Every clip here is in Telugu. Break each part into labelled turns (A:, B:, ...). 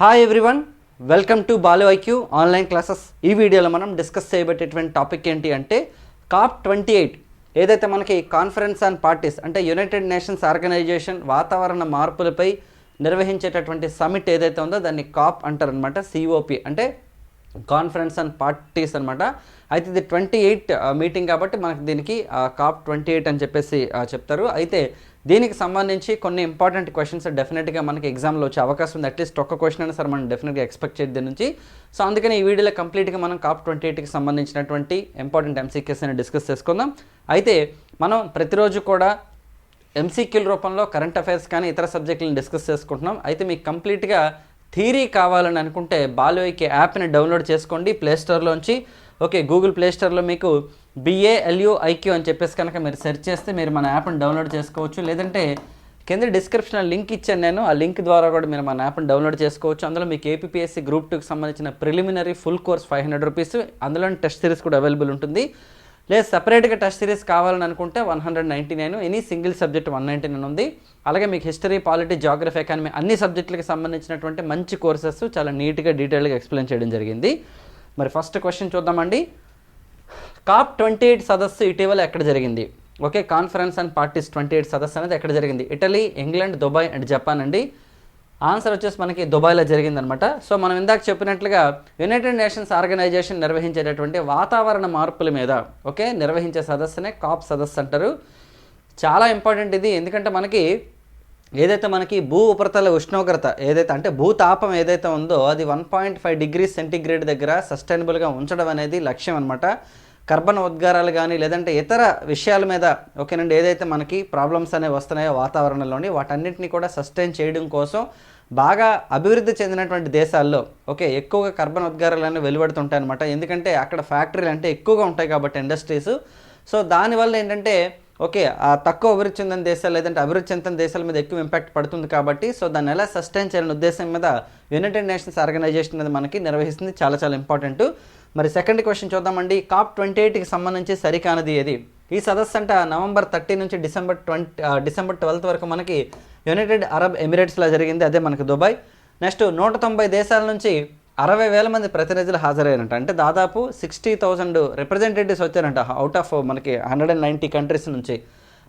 A: Hi everyone welcome to Balu IQ online classes ఈ వీడియోలో మనం డిస్కస్ చేయబట్టేటువంటి టాపిక్ ఏంటి అంటే కాప్ ట్వంటీ ఎయిట్ ఏదైతే మనకి కాన్ఫరెన్స్ ఆన్ పార్టీస్ అంటే యునైటెడ్ నేషన్స్ ఆర్గనైజేషన్ వాతావరణ మార్పులపై నిర్వహించేటటువంటి సమిట్ ఏదైతే ఉందో దాన్ని కాప్ అంటారనమాట సిఓపి అంటే కాన్ఫరెన్స్ అండ్ పార్టీస్ అనమాట అయితే ఇది ట్వంటీ ఎయిట్ మీటింగ్ కాబట్టి మనకి దీనికి కాప్ ట్వంటీ ఎయిట్ అని చెప్పేసి uh, చెప్తారు. అయితే దీనికి సంబంధించి కొన్ని ఇంపార్టెంట్ క్వశ్చన్స్ డెఫినెట్గా మనకి ఎగ్జామ్లో వచ్చే అవకాశం ఉంది. అట్లీస్ట్ ఒక్క క్వశ్చన్ అయినా సరే మనం డెఫినెట్గా ఎక్స్పెక్ట్ చేద్ది నుంచి. సో అందుకని ఈ వీడియోలో కంప్లీట్గా మనం కాప్ ట్వంటీ ఎయిట్కి సంబంధించినటువంటి ఇంపార్టెంట్ ఎంసీక్యూస్ అని డిస్కస్ చేసుకుందాం. అయితే మనం ప్రతిరోజు కూడా ఎంసీక్యూల రూపంలో కరెంట్ అఫైర్స్ కానీ ఇతర సబ్జెక్టులను డిస్కస్ చేసుకుంటున్నాం. అయితే మీకు కంప్లీట్గా థీరీ కావాలని అనుకుంటే బాలోయ్కి యాప్ని డౌన్లోడ్ చేసుకోండి. ప్లేస్టోర్లోంచి ఓకే గూగుల్ ప్లేస్టోర్లో మీకు బిఏఎల్యూ ఐక్యూ అని చెప్పేసి కనుక మీరు సెర్చ్ చేస్తే మీరు మన యాప్ని డౌన్లోడ్ చేసుకోవచ్చు. లేదంటే కింద డిస్క్రిప్షన్లో లింక్ ఇచ్చాను నేను. ఆ లింక్ ద్వారా కూడా మీరు మన యాప్ని డౌన్లోడ్ చేసుకోవచ్చు. అందులో మీకు ఏపీఎస్సీ గ్రూప్ టూకి సంబంధించిన preliminary full course five hundred rupees అందులో టెస్ట్ సిరీస్ కూడా అవైలబుల్ ఉంటుంది. లేదు సపరేట్గా టెస్ట్ సిరీస్ కావాలని అనుకుంటే one hundred ninety nine any single subject one ninety nine ఉంది. అలాగే మీకు హిస్టరీ పాలిటీ జాగ్రఫీ ఎకానమీ అన్ని సబ్జెక్టులకు సంబంధించినటువంటి మంచి కోర్సెస్ చాలా నీట్గా డీటెయిల్గా ఎక్స్ప్లెయిన్ చేయడం జరిగింది. మరి ఫస్ట్ క్వశ్చన్ చూద్దామండి. కాప్ ట్వంటీ ఎయిట్ సదస్సు ఇటీవల ఎక్కడ జరిగింది? Okay conference and parties twenty eight సదస్సు అనేది ఎక్కడ జరిగింది? Italy England Dubai and Japan అండి. ఆన్సర్ వచ్చేసి మనకి దుబాయ్లో జరిగిందనమాట సో మనం ఇందాక చెప్పినట్లుగా యునైటెడ్ నేషన్స్ ఆర్గనైజేషన్ నిర్వహించేటటువంటి వాతావరణ మార్పుల మీద ఓకే నిర్వహించే సదస్సునే కాప్ సదస్సు అంటారు. చాలా ఇంపార్టెంట్ ఇది. ఎందుకంటే మనకి ఏదైతే మనకి భూ ఉపరితల ఉష్ణోగ్రత ఏదైతే అంటే భూతాపం ఏదైతే ఉందో అది one point five degree centigrade దగ్గర సస్టైనబుల్గా ఉంచడం అనేది లక్ష్యం అనమాట కర్బన ఉద్గారాలు కానీ లేదంటే ఇతర విషయాల మీద ఓకేనండి ఏదైతే మనకి ప్రాబ్లమ్స్ అనేవి వస్తున్నాయో వాతావరణంలోని వాటన్నిటిని కూడా సస్టైన్ చేయడం కోసం బాగా అభివృద్ధి చెందినటువంటి దేశాల్లో ఓకే ఎక్కువగా కర్బన ఉద్గారాలు అనేవి వెలువడుతుంటాయి అనమాట ఎందుకంటే అక్కడ ఫ్యాక్టరీలు అంటే ఎక్కువగా ఉంటాయి కాబట్టి ఇండస్ట్రీస్ సో దానివల్ల ఏంటంటే ఓకే ఆ తక్కువ అభివృద్ధి చెందిన దేశాలు లేదంటే అభివృద్ధి చెందిన దేశాల మీద ఎక్కువ ఇంపాక్ట్ పడుతుంది కాబట్టి సో దాన్ని ఎలా సస్టైన్ చేయాలనే ఉద్దేశం మీద యునైటెడ్ నేషన్స్ ఆర్గనైజేషన్ అనేది మనకి నిర్వహిస్తుంది. చాలా చాలా ఇంపార్టెంట్ మరి సెకండ్ క్వశ్చన్ చూద్దామండి. కాప్ ట్వంటీ ఎయిట్కి సంబంధించి సరికానది ఏది? ఈ సదస్సు అంట నవంబర్ థర్టీ నుంచి డిసెంబర్ ట్వంటీ డిసెంబర్ ట్వెల్త్ వరకు మనకి యునైటెడ్ అరబ్ ఎమిరేట్స్లో జరిగింది. అదే మనకి దుబాయ్. నెక్స్ట్ నూట తొంభై దేశాల నుంచి అరవై వేల మంది ప్రతినిధులు హాజరయ్యారంట. అంటే దాదాపు సిక్స్టీ థౌజండ్ రిప్రజెంటేటివ్స్ వచ్చారంట. అవుట్ ఆఫ్ మనకి హండ్రెడ్ అండ్ నైంటీ కంట్రీస్ నుంచి.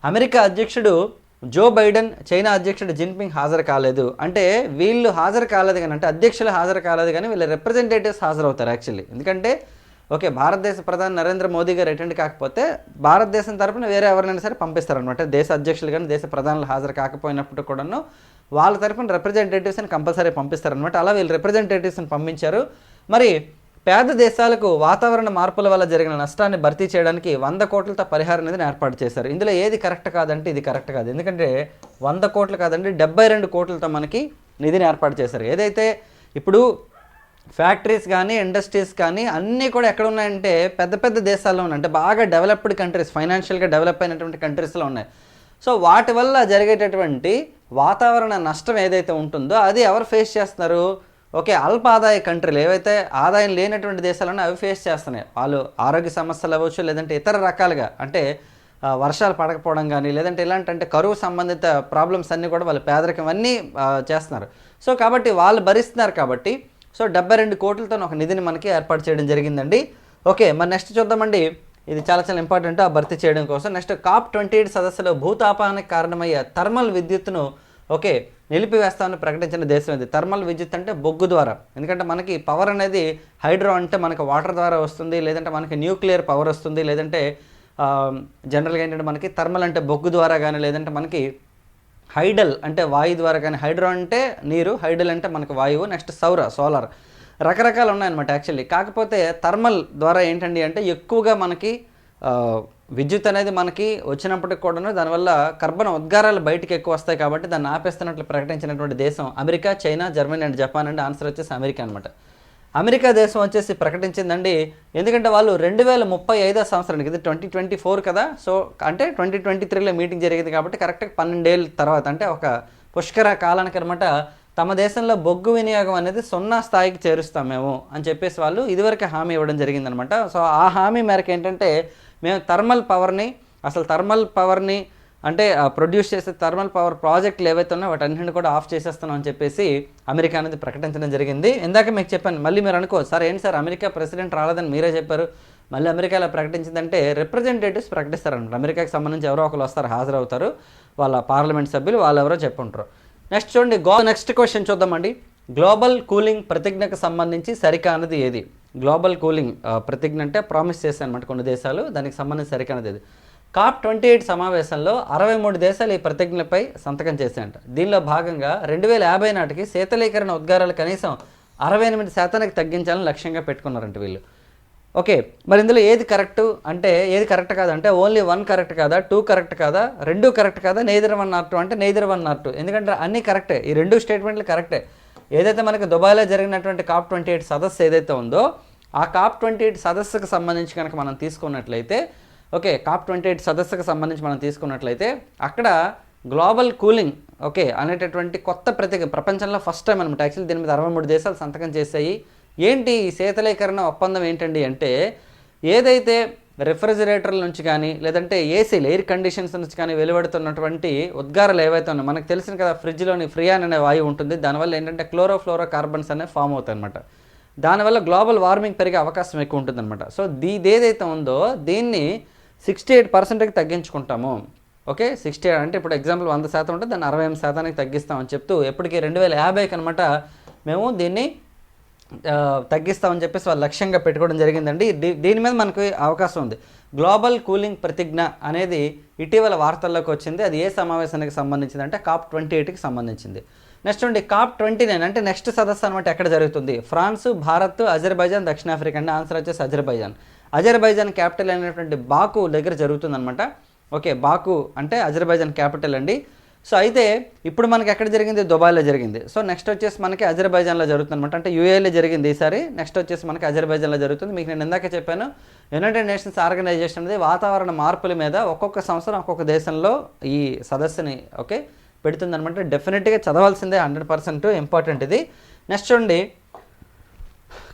A: అమెరికా అధ్యక్షుడు జో బైడెన్ చైనా అధ్యక్షుడు జిన్పింగ్ హాజరు కాలేదు. అంటే వీళ్ళు హాజరు కాలేదు కానీ అంటే అధ్యక్షులు హాజరు కాలేదు కానీ వీళ్ళ రిప్రజెంటేటివ్స్ హాజరవుతారు యాక్చువల్లీ ఎందుకంటే ఓకే భారతదేశ ప్రధాని నరేంద్ర మోదీ గారు అటెండ్ కాకపోతే భారతదేశం తరపున వేరే ఎవరినైనా సరే పంపిస్తారనమాట దేశ అధ్యక్షులు కానీ దేశ ప్రధానులు హాజరు కాకపోయినప్పుడు కూడాను వాళ్ళ తరపున రిప్రజెంటేటివ్స్ని కంపల్సరీ పంపిస్తారనమాట అలా వీళ్ళు రిప్రజెంటేటివ్స్ని పంపించారు. మరి పేద దేశాలకు వాతావరణ మార్పుల వల్ల జరిగిన నష్టాన్ని భర్తీ చేయడానికి వంద కోట్లతో పరిహారం అనేది ఏర్పాటు చేశారు. ఇందులో ఏది కరెక్ట్ కాదంటే ఇది కరెక్ట్ కాదు. ఎందుకంటే వంద కోట్లు కాదండి డెబ్బై రెండు కోట్లతో మనకి నిధిని ఏర్పాటు చేశారు. ఏదైతే ఇప్పుడు ఫ్యాక్టరీస్ కానీ ఇండస్ట్రీస్ కానీ అన్నీ కూడా ఎక్కడ ఉన్నాయంటే పెద్ద పెద్ద దేశాల్లో ఉన్నాయి. అంటే బాగా డెవలప్డ్ కంట్రీస్ ఫైనాన్షియల్గా డెవలప్ అయినటువంటి కంట్రీస్లో ఉన్నాయి. సో వాటి వల్ల జరిగేటటువంటి వాతావరణ నష్టం ఏదైతే ఉంటుందో అది ఎవరు ఫేస్ చేస్తున్నారు? ఓకే అల్ప ఆదాయ కంట్రీలు ఏవైతే ఆదాయం లేనటువంటి దేశాలను అవి ఫేస్ చేస్తున్నాయి. వాళ్ళు ఆరోగ్య సమస్యలు అవ్వచ్చు లేదంటే ఇతర రకాలుగా అంటే వర్షాలు పడకపోవడం కానీ లేదంటే ఇలాంటి అంటే కరువు సంబంధిత ప్రాబ్లమ్స్ అన్నీ కూడా వాళ్ళు పేదరికం అన్నీ చేస్తున్నారు. సో కాబట్టి వాళ్ళు భరిస్తున్నారు కాబట్టి సో డెబ్బై రెండు కోట్లతో ఒక నిధిని మనకి ఏర్పాటు చేయడం జరిగిందండి. ఓకే మరి నెక్స్ట్ చూద్దామండి. ఇది చాలా చాలా ఇంపార్టెంట్ ఆ భర్తీ చేయడం కోసం. నెక్స్ట్ కాప్ ట్వంటీ ఎయిట్ సదస్సులో భూతాపానికి కారణమయ్యే థర్మల్ విద్యుత్తును ఓకే నిలిపివేస్తామని ప్రకటించిన దేశం ఇది. థర్మల్ విద్యుత్ అంటే బొగ్గు ద్వారా. ఎందుకంటే మనకి పవర్ అనేది హైడ్రో అంటే మనకి వాటర్ ద్వారా వస్తుంది లేదంటే మనకి న్యూక్లియర్ పవర్ వస్తుంది లేదంటే జనరల్గా ఏంటంటే మనకి థర్మల్ అంటే బొగ్గు ద్వారా కానీ లేదంటే మనకి హైడల్ అంటే వాయు ద్వారా కానీ హైడ్రో అంటే నీరు హైడల్ అంటే మనకు వాయువు నెక్స్ట్ సౌర సోలార్ రకరకాలు ఉన్నాయన్నమాట యాక్చువల్లీ కాకపోతే థర్మల్ ద్వారా ఏంటండి అంటే ఎక్కువగా మనకి విద్యుత్ అనేది మనకి వచ్చినప్పటికి కూడా దానివల్ల కర్బన ఉద్గారాలు బయటికి ఎక్కువ వస్తాయి కాబట్టి దాన్ని ఆపేస్తున్నట్లు ప్రకటించినటువంటి దేశం America China Germany and Japan అండి. ఆన్సర్ వచ్చేసి అమెరికా అనమాట అమెరికా దేశం వచ్చేసి ప్రకటించిందండి. ఎందుకంటే వాళ్ళు రెండు వేల ముప్పై ఐదో సంవత్సరానికి ఇది ట్వంటీ ట్వంటీ ఫోర్ కదా సో అంటే ట్వంటీ ట్వంటీ త్రీలో మీటింగ్ జరిగింది కాబట్టి కరెక్ట్గా పన్నెండేళ్ళ తర్వాత అంటే ఒక పుష్కర కాలానికి అనమాట తమ దేశంలో బొగ్గు వినియోగం అనేది సున్నా స్థాయికి చేరుస్తాం మేము అని చెప్పేసి వాళ్ళు ఇదివరకు హామీ ఇవ్వడం జరిగిందనమాట సో ఆ హామీ మేరకు ఏంటంటే మేము థర్మల్ పవర్ని అసలు థర్మల్ పవర్ని అంటే ప్రొడ్యూస్ చేసే థర్మల్ పవర్ ప్రాజెక్టులు ఏవైతే ఉన్నాయో వాటన్నింటిని కూడా ఆఫ్ చేసేస్తున్నాం అని చెప్పేసి అమెరికా అనేది ప్రకటించడం జరిగింది. ఇందాక మీకు చెప్పాను మళ్ళీ మీరు అనుకో సార్ ఏంటి సార్ అమెరికా ప్రెసిడెంట్ రాలేదని మీరే చెప్పారు? మళ్ళీ అమెరికాలో ప్రకటించిందంటే రిప్రజెంటేటివ్స్ ప్రకటిస్తారనమాట అమెరికాకి సంబంధించి ఎవరో ఒకరు వస్తారు హాజరవుతారు వాళ్ళ పార్లమెంట్ సభ్యులు వాళ్ళు ఎవరో చెప్పుంటారు. నెక్స్ట్ చూడండి గో నెక్స్ట్ క్వశ్చన్ చూద్దామండి. గ్లోబల్ కూలింగ్ ప్రతిజ్ఞకు సంబంధించి సరికానది ఏది? గ్లోబల్ కూలింగ్ ప్రతిజ్ఞ అంటే ప్రామిస్ చేశాయి అనమాట కొన్ని దేశాలు దానికి సంబంధించి సరికైనది ఇది కాప్ ట్వంటీ ఎయిట్ సమావేశంలో అరవై మూడు దేశాలు ఈ ప్రతిజ్ఞలపై సంతకం చేశాయంట. దీనిలో భాగంగా రెండు వేల యాభై నాటికి శీతలీకరణ ఉద్గారాలు కనీసం అరవై ఎనిమిది శాతానికి తగ్గించాలని లక్ష్యంగా పెట్టుకున్నారంట వీళ్ళు. ఓకే మరి ఇందులో ఏది కరెక్ట్ అంటే ఏది కరెక్ట్ కాదంటే ఓన్లీ వన్ కరెక్ట్ కాదా టూ కరెక్ట్ కాదా రెండు కరెక్ట్ కాదా నేదర్ వన్ నాట్ టూ అంటే నేదర్ వన్ నాట్ టూ ఎందుకంటే అన్నీ కరెక్టే ఈ రెండు స్టేట్మెంట్లు కరెక్టే. ఏదైతే మనకి దుబాయ్లో జరిగినటువంటి కాప్ ట్వంటీ ఎయిట్ సదస్సు ఏదైతే ఉందో ఆ కాప్ ట్వంటీ ఎయిట్ సదస్సుకు సంబంధించి కనుక మనం తీసుకున్నట్లయితే ఓకే కాప్ ట్వంటీ ఎయిట్ సదస్సుకు సంబంధించి మనం తీసుకున్నట్లయితే అక్కడ గ్లోబల్ కూలింగ్ ఓకే అనేటటువంటి కొత్త ప్రతి ప్రపంచంలో ఫస్ట్ టైం అనమాట యాక్చువల్లీ దీని మీద అరవై మూడు దేశాలు సంతకం చేశాయి. ఏంటి ఈ శీతలీకరణ ఒప్పందం ఏంటండి అంటే ఏదైతే రెఫ్రిజిరేటర్ల నుంచి కానీ లేదంటే ఏసీలు ఎయిర్ కండిషన్స్ నుంచి కానీ వెలువడుతున్నటువంటి ఉద్గారాలు ఏవైతే ఉన్నాయో మనకు తెలిసిన కదా ఫ్రిడ్జ్లోని ఫ్రియాన్ అనే వాయువు ఉంటుంది. దానివల్ల ఏంటంటే క్లోరోఫ్లోరో కార్బన్స్ అనేవి ఫామ్ అవుతాయి అనమాట దానివల్ల గ్లోబల్ వార్మింగ్ పెరిగే అవకాశం ఎక్కువ ఉంటుందన్నమాట. సో దీ ఏదైతే ఉందో దీన్ని సిక్స్టీ ఎయిట్ పర్సెంట్కి తగ్గించుకుంటాము. ఓకే? సిక్స్టీ అంటే ఇప్పుడు ఎగ్జాంపుల్ వంద శాతం ఉంటే దాన్ని అరవై ఎనిమిది శాతానికి తగ్గిస్తామని చెప్తూ ఎప్పటికీ రెండు వేల యాభైకి అనమాట మేము దీన్ని తగ్గిస్తామని చెప్పేసి వాళ్ళు లక్ష్యంగా పెట్టుకోవడం జరిగిందండి. దీని మీద మనకు అవకాశం ఉంది. గ్లోబల్ కూలింగ్ ప్రతిజ్ఞ అనేది ఇటీవల వార్తల్లోకి వచ్చింది. అది ఏ సమావేశానికి సంబంధించింది అంటే కాప్ ట్వంటీ ఎయిట్కి సంబంధించింది. నెక్స్ట్ ఉండి కాప్ ట్వంటీ నైన్ అంటే నెక్స్ట్ సదస్సు అనమాట ఎక్కడ జరుగుతుంది? ఫ్రాన్స్ భారత్ అజర్బైజాన్ దక్షిణాఫ్రికా అండి ఆన్సర్ వచ్చేసి అజర్బైజాన్. అజర్బైజాన్ క్యాపిటల్ అయినటువంటి బాకు దగ్గర జరుగుతుందనమాట ఓకే బాకు అంటే అజర్బైజాన్ క్యాపిటల్ అండి. సో అయితే ఇప్పుడు మనకి ఎక్కడ జరిగింది? దుబాయ్లో జరిగింది. సో నెక్స్ట్ వచ్చేసి మనకి అజర్బైజాన్లో జరుగుతుంది అనమాట అంటే యూఏలో జరిగింది ఈసారి. నెక్స్ట్ వచ్చేసి మనకి అజర్బైజాన్లో జరుగుతుంది. మీకు నేను ఇందాక చెప్పాను యునైటెడ్ నేషన్స్ ఆర్గనైజేషన్ అనేది వాతావరణ మార్పుల మీద ఒక్కొక్క సంవత్సరం ఒక్కొక్క దేశంలో ఈ సదస్సుని ఓకే పెడుతుందనమాట డెఫినెట్గా చదవాల్సిందే హండ్రెడ్ పర్సెంట్ ఇంపార్టెంట్ ఇది. నెక్స్ట్ చూడండి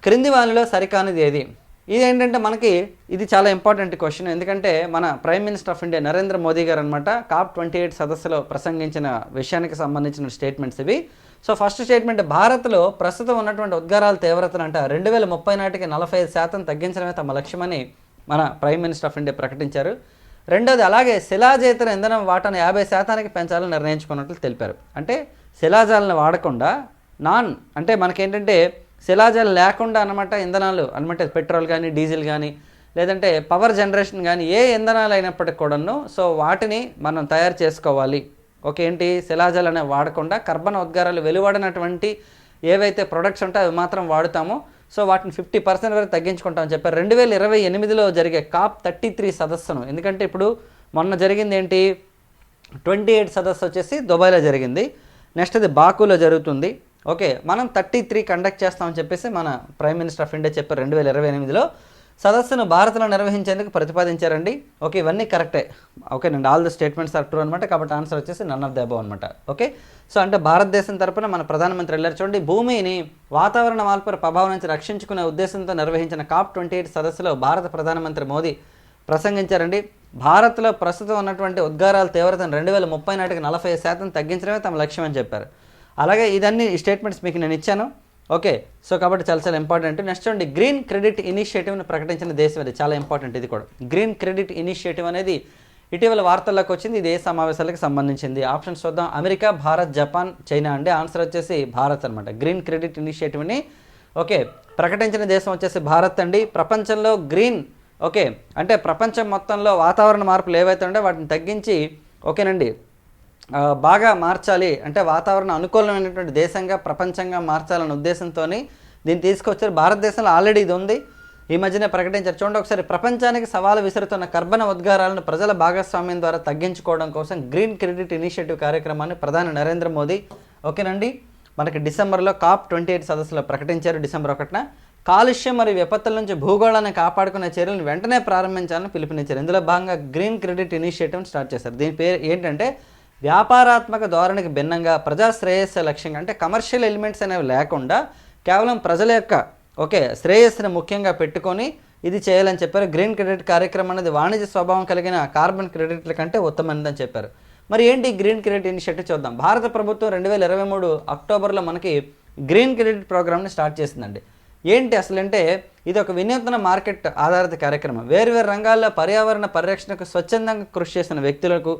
A: క్రింది వాళ్ళలో సరికానిది ఏది? ఇదేంటంటే మనకి ఇది చాలా ఇంపార్టెంట్ క్వశ్చన్. ఎందుకంటే మన prime minister of India Narendra Modi గారు అనమాట కాప్ ట్వంటీ ఎయిట్ సదస్సులో ప్రసంగించిన విషయానికి సంబంధించిన స్టేట్మెంట్స్ ఇవి. సో ఫస్ట్ స్టేట్మెంట్ భారత్లో ప్రస్తుతం ఉన్నటువంటి ఉద్గారాల తీవ్రతను అంట రెండు వేల ముప్పై నాటికి నలభై ఐదు శాతం తగ్గించడమే తమ లక్ష్యమని మన ప్రైమ్ మినిస్టర్ ఆఫ్ ఇండియా ప్రకటించారు. రెండోది అలాగే శిలాజేతర ఇంధనం వాటాను యాభై శాతానికి పెంచాలని నిర్ణయించుకున్నట్లు తెలిపారు. అంటే శిలాజాలను వాడకుండా నాన్ అంటే మనకేంటంటే శిలాజాలు లేకుండా అనమాట ఇంధనాలు అనమాట పెట్రోల్ కానీ డీజిల్ కానీ లేదంటే పవర్ జనరేషన్ కానీ ఏ ఇంధనాలు అయినప్పటికి కూడాను సో వాటిని మనం తయారు చేసుకోవాలి. ఒకేంటి ఏంటి శిలాజాలు అనేవి వాడకుండా కర్బన ఉద్గారాలు వెలువడినటువంటి ఏవైతే ప్రొడక్ట్స్ ఉంటాయో అవి మాత్రం వాడుతామో. సో వాటిని ఫిఫ్టీ పర్సెంట్ వరకు తగ్గించుకుంటామని చెప్పారు. రెండు వేల ఇరవై ఎనిమిదిలో జరిగే కాప్ థర్టీ త్రీ సదస్సును. ఎందుకంటే ఇప్పుడు మొన్న జరిగింది ఏంటి? ట్వంటీ ఎయిట్ సదస్సు వచ్చేసి దుబాయ్లో జరిగింది. నెక్స్ట్ అది బాకులో జరుగుతుంది. ఓకే మనం థర్టీ త్రీ కండక్ట్ చేస్తామని చెప్పేసి మన ప్రైమ్ మినిస్టర్ ఆఫ్ ఇండియా చెప్పారు రెండు వేల ఇరవై ఎనిమిదిలో. సదస్సును భారత్లో నిర్వహించేందుకు ప్రతిపాదించారండి. ఓకే ఇవన్నీ కరెక్టే ఓకే నేను all the statements are true అనమాట కాబట్టి ఆన్సర్ వచ్చేసి నన్ ఆఫ్ ద అబౌవ్ అనమాట ఓకే సో అంటే భారతదేశం తరపున మన ప్రధానమంత్రి వెళ్ళారు చూడండి. భూమిని వాతావరణ మార్పుల ప్రభావం నుంచి రక్షించుకునే ఉద్దేశంతో నిర్వహించిన కాప్ ట్వంటీ ఎయిట్ సదస్సులో భారత ప్రధానమంత్రి మోదీ ప్రసంగించారండి. భారత్లో ప్రస్తుతం ఉన్నటువంటి ఉద్గారాల తీవ్రతను రెండు వేల ముప్పై నాటికి నలభై శాతం తగ్గించడమే తమ లక్ష్యం అని చెప్పారు. అలాగే ఇదన్నీ స్టేట్మెంట్స్ మీకు నేను ఇచ్చాను. ఓకే సో కాబట్టి చాలా చాలా ఇంపార్టెంట్ నెక్స్ట్ అండి గ్రీన్ క్రెడిట్ ఇనిషియేటివ్ని ప్రకటించిన దేశం అది. చాలా ఇంపార్టెంట్ ఇది కూడా. గ్రీన్ క్రెడిట్ ఇనిషియేటివ్ అనేది ఇటీవల వార్తల్లోకి వచ్చింది. ఇది ఏ సమావేశాలకు సంబంధించింది? ఆప్షన్స్ చూద్దాం. అమెరికా భారత్ జపాన్ చైనా అండి. ఆన్సర్ వచ్చేసి భారత్ అనమాట గ్రీన్ క్రెడిట్ ఇనిషియేటివ్ని ఓకే ప్రకటించిన దేశం వచ్చేసి భారత్ అండి. ప్రపంచంలో గ్రీన్ ఓకే అంటే ప్రపంచం మొత్తంలో వాతావరణ మార్పులు ఏవైతే ఉండే వాటిని తగ్గించి ఓకేనండి బాగా మార్చాలి. అంటే వాతావరణ అనుకూలమైనటువంటి దేశంగా ప్రపంచంగా మార్చాలనే ఉద్దేశంతో దీన్ని తీసుకొచ్చారు. భారతదేశంలో ఆల్రెడీ ఇది ఉంది. ఈ మధ్యనే ప్రకటించారు. చూడండి ఒకసారి ప్రపంచానికి సవాలు విసురుతున్న కర్బన ఉద్గారాలను ప్రజల భాగస్వామ్యం ద్వారా తగ్గించుకోవడం కోసం గ్రీన్ క్రెడిట్ ఇనిషియేటివ్ కార్యక్రమాన్ని ప్రధాని నరేంద్ర మోదీ ఓకేనండి? మనకి డిసెంబర్లో కాప్ ట్వంటీ ఎయిట్ సదస్సులో ప్రకటించారు డిసెంబర్ ఒకటిన. కాలుష్యం మరియు విపత్తుల నుంచి భూగోళాన్ని కాపాడుకునే చర్యలను వెంటనే ప్రారంభించాలని పిలుపునిచ్చారు. ఇందులో భాగంగా గ్రీన్ క్రెడిట్ ఇనిషియేటివ్ స్టార్ట్ చేశారు. దీని పేరు ఏంటంటే వ్యాపారాత్మక ధోరణికి భిన్నంగా ప్రజా శ్రేయస్సు లక్ష్యంగా అంటే కమర్షియల్ ఎలిమెంట్స్ అనేవి లేకుండా కేవలం ప్రజల యొక్క ఓకే శ్రేయస్సును ముఖ్యంగా పెట్టుకొని ఇది చేయాలని చెప్పారు. గ్రీన్ క్రెడిట్ కార్యక్రమం అనేది వాణిజ్య స్వభావం కలిగిన కార్బన్ క్రెడిట్ల కంటే ఉత్తమైనదని చెప్పారు. మరి ఏంటి గ్రీన్ క్రెడిట్ ఇనిషియేటివ్ చూద్దాం. భారత ప్రభుత్వం రెండు వేల ఇరవై మూడు అక్టోబర్లో మనకి గ్రీన్ క్రెడిట్ ప్రోగ్రామ్ని స్టార్ట్ చేసిందండి. ఏంటి అసలు అంటే ఇది ఒక వినూత్న మార్కెట్ ఆధారిత కార్యక్రమం. వేరువేరు రంగాల్లో పర్యావరణ పరిరక్షణకు స్వచ్ఛందంగా కృషి చేసిన వ్యక్తులకు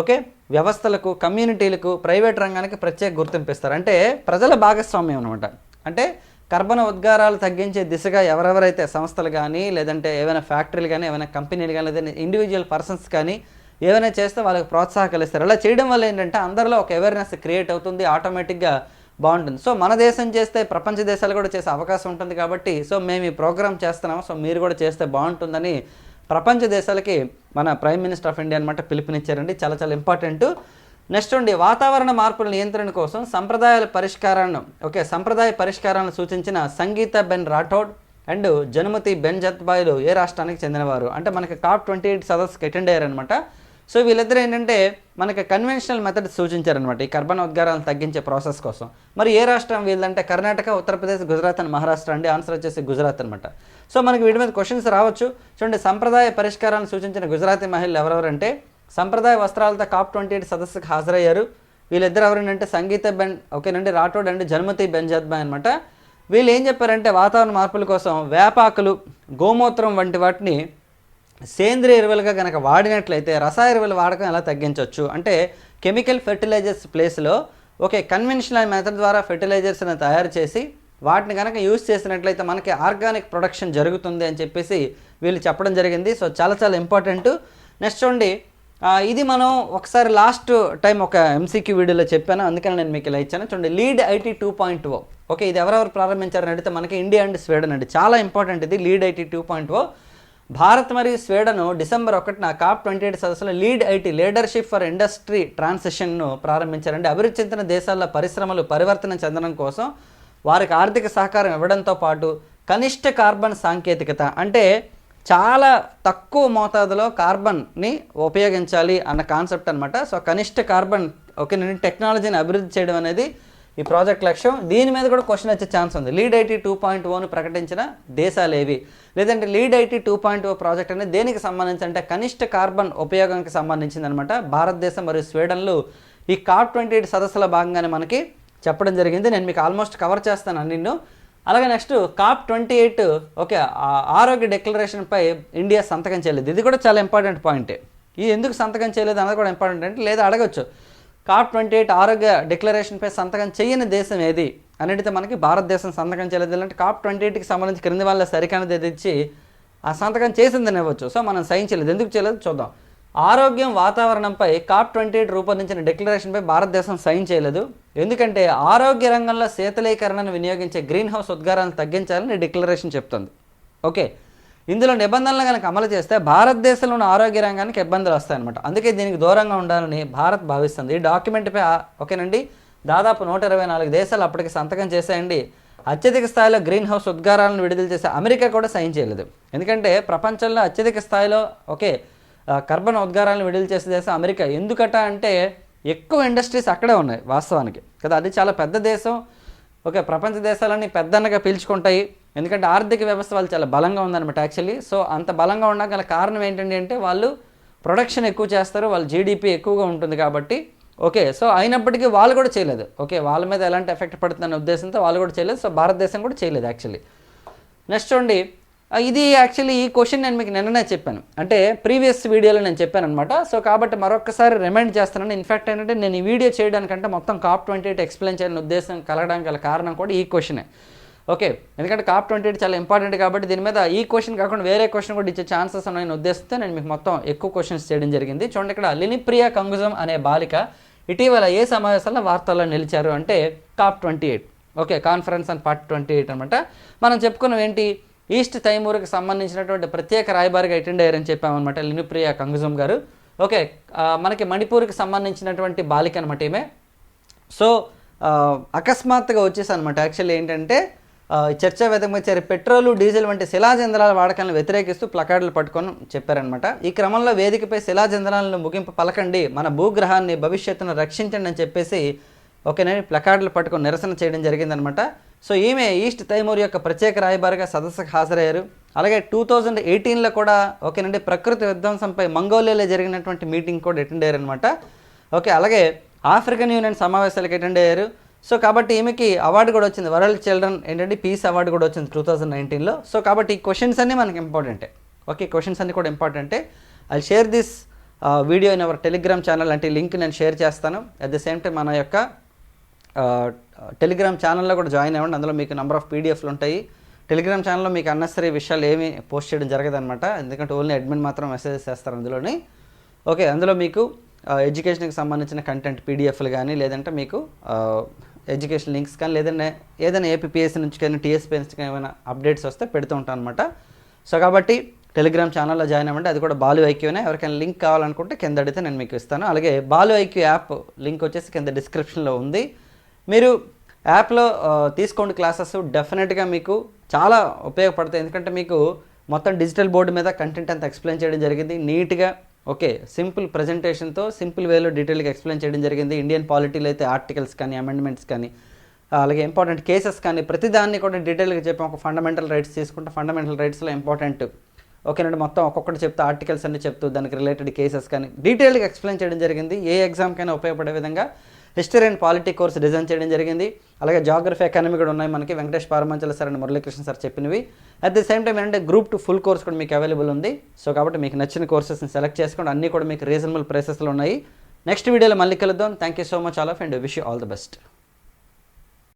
A: ఓకే? వ్యవస్థలకు కమ్యూనిటీలకు ప్రైవేట్ రంగానికి ప్రత్యేక గుర్తింపు ఇస్తారు అంటే ప్రజల భాగస్వామ్యం అనమాట అంటే కర్బన ఉద్గారాలు తగ్గించే దిశగా ఎవరెవరైతే సంస్థలు కానీ లేదంటే ఏమైనా ఫ్యాక్టరీలు కానీ ఏమైనా కంపెనీలు కానీ లేదంటే ఇండివిజువల్ పర్సన్స్ కానీ ఏమైనా చేస్తే వాళ్ళకి ప్రోత్సాహకాలు ఇస్తారు అలా చేయడం వల్ల ఏంటంటే అందరిలో ఒక అవేర్నెస్ క్రియేట్ అవుతుంది ఆటోమేటిక్గా బాగుంటుంది. సో మన దేశం చేస్తే ప్రపంచ దేశాలు కూడా చేసే అవకాశం ఉంటుంది కాబట్టి సో మేము ఈ ప్రోగ్రామ్ చేస్తున్నాము సో మీరు కూడా చేస్తే బాగుంటుందని ప్రపంచ దేశాలకి మన ప్రైమ్ మినిస్టర్ ఆఫ్ ఇండియా అనమాట పిలుపునిచ్చారండి. చాలా చాలా ఇంపార్టెంట్. నెక్స్ట్ ఉండి వాతావరణ మార్పుల నియంత్రణ కోసం సంప్రదాయాల పరిష్కారాలను ఓకే సంప్రదాయ పరిష్కారాలను సూచించిన సంగీత బెన్ రాఠోడ్ అండ్ జనుమతి బెన్ జత్బాయిలు ఏ రాష్ట్రానికి చెందినవారు? అంటే మనకి కాప్ ట్వంటీ ఎయిట్ సదస్సుకి అటెండ్ అయ్యారనమాట సో వీళ్ళిద్దరూ ఏంటంటే మనకి కన్వెన్షనల్ మెథడ్ సూచించారనమాట ఈ కర్బన ఉద్గారాలను తగ్గించే ప్రాసెస్ కోసం. మరి ఏ రాష్ట్రం వీళ్ళంటే కర్ణాటక ఉత్తరప్రదేశ్ గుజరాత్ అండ్ మహారాష్ట్ర అండి. ఆన్సర్ వచ్చేసి గుజరాత్ అనమాట సో మనకి వీటి మీద క్వశ్చన్స్ రావచ్చు. చూడండి సంప్రదాయ పరిష్కారాలను సూచించిన గుజరాతీ మహిళలు ఎవరెవరంటే సంప్రదాయ వస్త్రాలతో కాప్ ట్వంటీ ఎయిట్ సదస్సుకు హాజరయ్యారు. వీళ్ళిద్దరు ఎవరంటే సంగీత బెన్ ఓకేనండి రాఠోడ్ అండ్ జన్మతి బెన్ అనమాట వీళ్ళు ఏం చెప్పారంటే వాతావరణ మార్పుల కోసం వేపాకులు గోమూత్రం వంటి వాటిని సేంద్రియ ఎరువులుగా కనుక వాడినట్లయితే రసాయన ఎరువుల వాడకం ఎలా తగ్గించవచ్చు అంటే కెమికల్ ఫెర్టిలైజర్స్ ప్లేస్లో ఓకే కన్వెన్షనల్ మెథడ్ ద్వారా ఫెర్టిలైజర్స్ని తయారు చేసి వాటిని కనుక యూజ్ చేసినట్లయితే మనకి ఆర్గానిక్ ప్రొడక్షన్ జరుగుతుంది అని చెప్పేసి వీళ్ళు చెప్పడం జరిగింది. సో చాలా చాలా ఇంపార్టెంట్. నెక్స్ట్ చూడండి ఇది మనం ఒకసారి లాస్ట్ టైం ఒక ఎంసీక్యూ వీడియోలో చెప్పాను. అందుకని నేను మీకు ఇలా ఇచ్చాను. చూడండి lead IT two point O. Okay ఇది ఎవరెవరు ప్రారంభించారని అడిగితే మనకి ఇండియా అండ్ స్వీడన్ అండి. చాలా ఇంపార్టెంట్ ఇది lead IT two point O. Bharat మరియు స్వీడన్ డిసెంబర్ ఒకటిన కాప్ ట్వంటీ ఎయిట్ సదస్సులో lead IT leadership for industry ట్రాన్సిషన్ను ప్రారంభించారండి. అభివృద్ధి చెందిన దేశాల్లో పరిశ్రమలు పరివర్తన చెందడం కోసం వారికి ఆర్థిక సహకారం ఇవ్వడంతో పాటు కనిష్ట కార్బన్ సాంకేతికత అంటే చాలా తక్కువ మోతాదులో కార్బన్ని ఉపయోగించాలి అన్న కాన్సెప్ట్ అనమాట సో కనిష్ట కార్బన్ ఓకే నేను టెక్నాలజీని అభివృద్ధి చేయడం అనేది ఈ ప్రాజెక్ట్ లక్ష్యం దీని మీద కూడా క్వశ్చన్ వచ్చే ఛాన్స్ ఉంది. లీడ్ ఐటీ టూ పాయింట్ ఓను ప్రకటించిన దేశాలు ఏవి? లేదంటే lead IT two point O project అనేది దేనికి సంబంధించి అంటే కనిష్ట కార్బన్ ఉపయోగానికి సంబంధించింది అనమాట భారతదేశం మరియు స్వీడన్లు ఈ కాప్ ట్వంటీ ఎయిట్ సదస్సులో భాగంగానే మనకి చెప్పడం జరిగింది. నేను మీకు ఆల్మోస్ట్ కవర్ చేస్తాను నిన్ను అలాగే next COP twenty eight okay ఆరోగ్య డిక్లరేషన్పై ఇండియా సంతకం చేయలేదు. ఇది కూడా చాలా ఇంపార్టెంట్ పాయింటే ఇది ఎందుకు సంతకం చేయలేదు అన్నది కూడా ఇంపార్టెంట్ అంటే లేదా అడగచ్చు. కాప్ ట్వంటీ ఎయిట్ ఆరోగ్య డిక్లరేషన్పై సంతకం చేయని దేశం ఏది? అని అడిగితే మనకి భారతదేశం సంతకం చేయలేదు. అంటే కాప్ ట్వంటీ ఎయిట్కి సంబంధించి క్రింది వాళ్ళ సరికానది తెచ్చి ఆ సంతకం చేసిందని ఇవ్వచ్చు. సో మనం సైన్ చేయలేదు. ఎందుకు చేయలేదు? చూద్దాం. ఆరోగ్యం వాతావరణంపై కాప్ ట్వంటీ ఎయిట్ రూపొందించిన డిక్లరేషన్పై భారతదేశం సైన్ చేయలేదు. ఎందుకంటే ఆరోగ్య రంగంలో శీతలీకరణను వినియోగించే గ్రీన్ హౌస్ ఉద్గారాలను తగ్గించాలని డిక్లరేషన్ చెప్తుంది. ఓకే. ఇందులో నిబంధనలు కనుక అమలు చేస్తే భారతదేశంలో ఉన్న ఆరోగ్య రంగానికి ఇబ్బందులు వస్తాయన్నమాట. అందుకే దీనికి దూరంగా ఉండాలని భారత్ భావిస్తుంది. ఈ డాక్యుమెంట్పై ఓకేనండి? దాదాపు నూట ఇరవై నాలుగు దేశాలు అప్పటికి సంతకం చేసేయండి అత్యధిక స్థాయిలో గ్రీన్ హౌస్ ఉద్గారాలను విడుదల చేసే అమెరికా కూడా సైన్ చేయలేదు. ఎందుకంటే ప్రపంచంలో అత్యధిక స్థాయిలో ఓకే ఆ, కర్బన ఉద్గారాలను విడుదల చేసే దేశం అమెరికా. ఎందుకట అంటే ఎక్కువ ఇండస్ట్రీస్ అక్కడే ఉన్నాయి వాస్తవానికి. కదా అది చాలా పెద్ద దేశం. ఓకే ప్రపంచ దేశాలన్నీ పెద్దన్నగా పీల్చుకుంటాయి. ఎందుకంటే ఆర్థిక వ్యవస్థ వాళ్ళు చాలా బలంగా ఉందన్నమాట యాక్చువల్లీ. సో అంత బలంగా ఉండడం గల కారణం ఏంటంటే అంటే వాళ్ళు ప్రొడక్షన్ ఎక్కువ చేస్తారు వాళ్ళ జీడిపి ఎక్కువగా ఉంటుంది కాబట్టి. ఓకే సో అయినప్పటికీ వాళ్ళు కూడా చేయలేదు. ఓకే వాళ్ళ మీద ఎలాంటి ఎఫెక్ట్ పడుతుందనే ఉద్దేశంతో వాళ్ళు కూడా చేయలేదు. సో భారతదేశం కూడా చేయలేదు యాక్చువల్లీ. నెక్స్ట్ చూడండి ఇది యాక్చువల్లీ ఈ క్వశ్చన్ నేను మీకు నిన్ననే చెప్పాను. అంటే ప్రీవియస్ వీడియోలో నేను చెప్పాను అనమాట సో కాబట్టి మరొకసారి రిమైండ్ చేస్తున్నాను ఇన్ఫాక్ట్ ఏంటంటే నేను ఈ వీడియో చేయడానికంటే మొత్తం కాప్ ట్వంటీ ఎయిట్ ఎక్స్ప్లెయిన్ చేయాలని ఉద్దేశం కలగడానికి గల కారణం కూడా ఈ క్వశ్చనే. ఓకే ఎందుకంటే కాప్ ట్వంటీ ఎయిట్ చాలా ఇంపార్టెంట్ కాబట్టి దీని మీద ఈ క్వశ్చన్ కాకుండా వేరే క్వశ్చన్ కూడా ఇచ్చే ఛాన్సెస్ ఉన్నాయని ఉద్దేశిస్తే నేను మీకు మొత్తం ఎక్కువ క్వశ్చన్స్ చేయడం జరిగింది. చూడండి ఇక్కడ లినిప్రియ కంగుజం అనే బాలిక ఇటీవల ఏ సమావేశంలో వార్తల్లో నిలిచారు అంటే COP twenty eight. Okay conference and part twenty eight అనమాట మనం చెప్పుకున్నాం ఏంటి? ఈస్ట్ తైమూర్కి సంబంధించినటువంటి ప్రత్యేక రాయబారిగా అటెండ్ అయ్యారని చెప్పామన్నమాట లినుప్రియ కంగుజం గారు. ఓకే మనకి మణిపూర్కి సంబంధించినటువంటి బాలిక అనమాట ఈమె. సో అకస్మాత్తుగా వచ్చేసి అనమాట యాక్చువల్లీ ఏంటంటే చర్చా వేదికగా చేరి పెట్రోలు డీజిల్ వంటి శిలాజంధ్రాల వాడకాలను వ్యతిరేకిస్తూ ప్లకార్డులు పట్టుకొని చెప్పారనమాట ఈ క్రమంలో వేదికపై శిలాజంధ్రాలను ముగింపు పలకండి మన భూగ్రహాన్ని భవిష్యత్తును రక్షించండి అని చెప్పేసి ఓకేనే ప్లకార్డులు పట్టుకొని నిరసన చేయడం జరిగిందనమాట సో ఈమె ఈస్ట్ తైమూర్ యొక్క ప్రత్యేక రాయబారిగా సదస్సుకు హాజరయ్యారు. అలాగే టూ థౌజండ్ ఎయిటీన్లో కూడా ఓకేనండి ప్రకృతి విధ్వంసంపై మంగోలియాలో జరిగినటువంటి మీటింగ్ కూడా అటెండ్ అయ్యారనమాట ఓకే అలాగే ఆఫ్రికన్ యూనియన్ సమావేశాలకు అటెండ్ అయ్యారు. సో కాబట్టి ఈమెకి అవార్డు కూడా వచ్చింది. వరల్డ్ చిల్డ్రన్ ఏంటంటే పీస్ అవార్డు కూడా వచ్చింది టూ థౌజండ్ నైన్టీన్లో సో కాబట్టి ఈ క్వశ్చన్స్ అన్నీ మనకి ఇంపార్టెంటే ఓకే క్వశ్చన్స్ అన్నీ కూడా ఇంపార్టెంటే I share this video in our Telegram channel అంటే లింక్ నేను షేర్ చేస్తాను. అట్ ది సేమ్ టైం మన యొక్క టెలిగ్రామ్ ఛానల్లో కూడా జాయిన్ అవ్వండి. అందులో మీకు నెంబర్ ఆఫ్ పీడిఎఫ్లు ఉంటాయి. టెలిగ్రామ్ ఛానల్లో మీకు అన్నెసరీ విషయాలు ఏమీ పోస్ట్ చేయడం జరగదనమాట ఎందుకంటే ఓన్లీ అడ్మిన్ మాత్రం మెసేజెస్ చేస్తారు అందులోని. ఓకే అందులో మీకు ఎడ్యుకేషన్కి సంబంధించిన కంటెంట్ పీడిఎఫ్లు కానీ లేదంటే మీకు ఎడ్యుకేషన్ లింక్స్ కానీ లేదంటే ఏదైనా ఏపీఎస్సీ నుంచి కానీ టీఎస్పీ నుంచి కానీ ఏమైనా అప్డేట్స్ వస్తే పెడుతూ ఉంటాను అనమాట సో కాబట్టి టెలిగ్రామ్ ఛానల్లో జాయిన్ అవ్వండి. అది కూడా బాలు ఐక్యూనే ఎవరికైనా లింక్ కావాలనుకుంటే కింద అడిగితే నేను మీకు ఇస్తాను. అలాగే బాలు ఐక్యూ యాప్ లింక్ వచ్చేసి కింద డిస్క్రిప్షన్లో ఉంది. మీరు యాప్లో తీసుకోండి క్లాసెస్ డెఫినెట్గా మీకు చాలా ఉపయోగపడతాయి. ఎందుకంటే మీకు మొత్తం డిజిటల్ బోర్డు మీద కంటెంట్ అంతా ఎక్స్ప్లెయిన్ చేయడం జరిగింది. నీట్గా ఓకే సింపుల్ ప్రజెంటేషన్తో సింపుల్ వేలో డీటెయిల్గా ఎక్స్ప్లెయిన్ చేయడం జరిగింది. ఇండియన్ పాలిటీలో అయితే ఆర్టికల్స్ కానీ అమెండ్మెంట్స్ కానీ అలాగే ఇంపార్టెంట్ కేసెస్ కానీ ప్రతిదాన్ని కూడా డీటెయిల్గా చెప్పాం ఒక ఫండమెంటల్ రైట్స్ తీసుకుంటే ఫండమెంటల్ రైట్స్లో ఇంపార్టెంట్. ఓకేనండి మొత్తం ఒక్కొక్కటి చెప్తూ ఆర్టికల్స్ అన్ని చెప్తూ దానికి రిలేటెడ్ కేసెస్ కానీ డీటెయిల్గా ఎక్స్ప్లెయిన్ చేయడం జరిగింది. ఏ ఎగ్జామ్కైనా ఉపయోగపడే విధంగా history and polity course design చేయడం జరిగింది. అలాగే జాగ్రఫీ ఎకానమీ కూడా ఉన్నాయి మనకి. Venkatesh Paramanchala sir and Muralikrishna sir చెప్పినవి. అట్ ది సేమ్ టైం ఏంటంటే గ్రూప్ టు ఫుల్ కోర్స్ కూడా మీకు అవైలబుల్ ఉంది. సో కాబట్టి మీకు నచ్చిన కోర్సెస్ని సెలెక్ట్ చేసుకోండి. అన్నీ కూడా మీకు రీజనబుల్ ప్రైసెస్లో ఉన్నాయి. నెక్స్ట్ వీడియోలో మళ్ళీ కలుద్దాం. Thank you so much all of and wish you all the best